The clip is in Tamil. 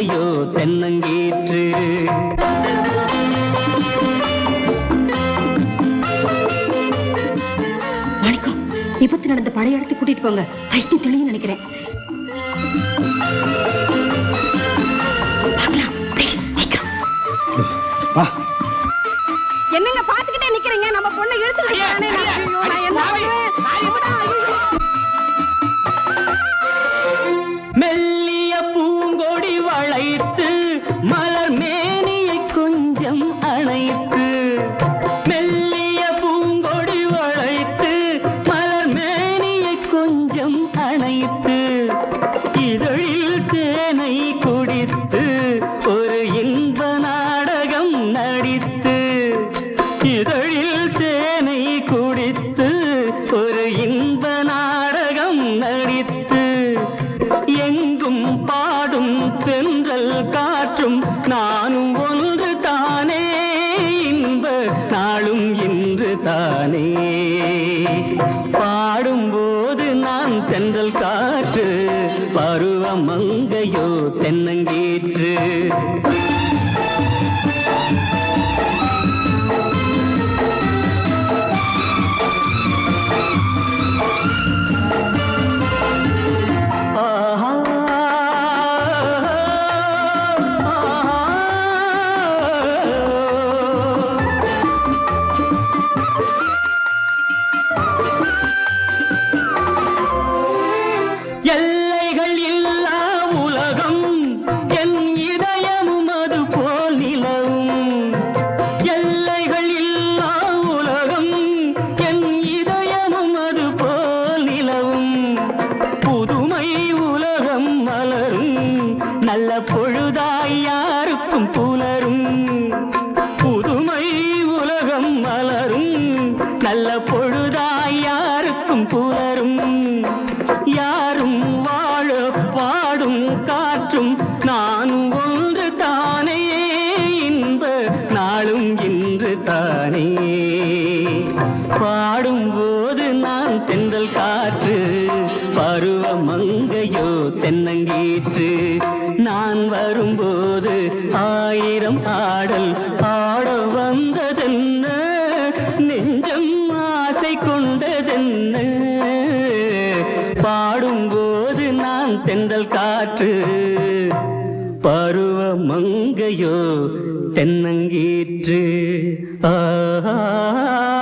மங்கையோ தென்னங்கீற்று. மாணிக்கம் விபத்து நடந்த பழைய இடத்துக்கு கூட்டிட்டு போங்க. ஐட்டு தெளிவு நினைக்கிறேன். என்னங்க பாத்துக்கிட்டே நிக்கிறீங்க? நம்ம பொண்ணை இழுத்துக்கிட்டு இந்த நாடகம் நடித்து எங்கும் பாடும் தென்றல் காற்றும் நானும் ஒன்று தானே இன்ப நாளும் இன்று தானே பாடும்போது நான் தென்றல் காற்று பருவ மங்கையோ தென்னங்கீற்று. எல்லைகள் இல்லா உலகம் என் இதயமும் அது போல் நிலவும். எல்லைகள் இல்லா உலகம் என் இதயமும் அது போல் நிலவும். புதுமை உலகம் மலரும் நல்ல பொழுதாய் யாருக்கும் புலரும். புதுமை உலகம் மலரும் நல்ல பொழுது நாளும் இன்று தானே. பாடும்போது நான் தென்றல் காற்று பருவமங்கையோ தென்னங்கீற்று. நான் வரும்போது ஆயிரம் ஆடல் பாட வந்ததென்ன நெஞ்சம் ஆசை கொண்டதென்ன. பாடும்போது நான் தென்றல் காற்று பருவ மங்கையோ தென்னங்கீற்று. ஆஹா.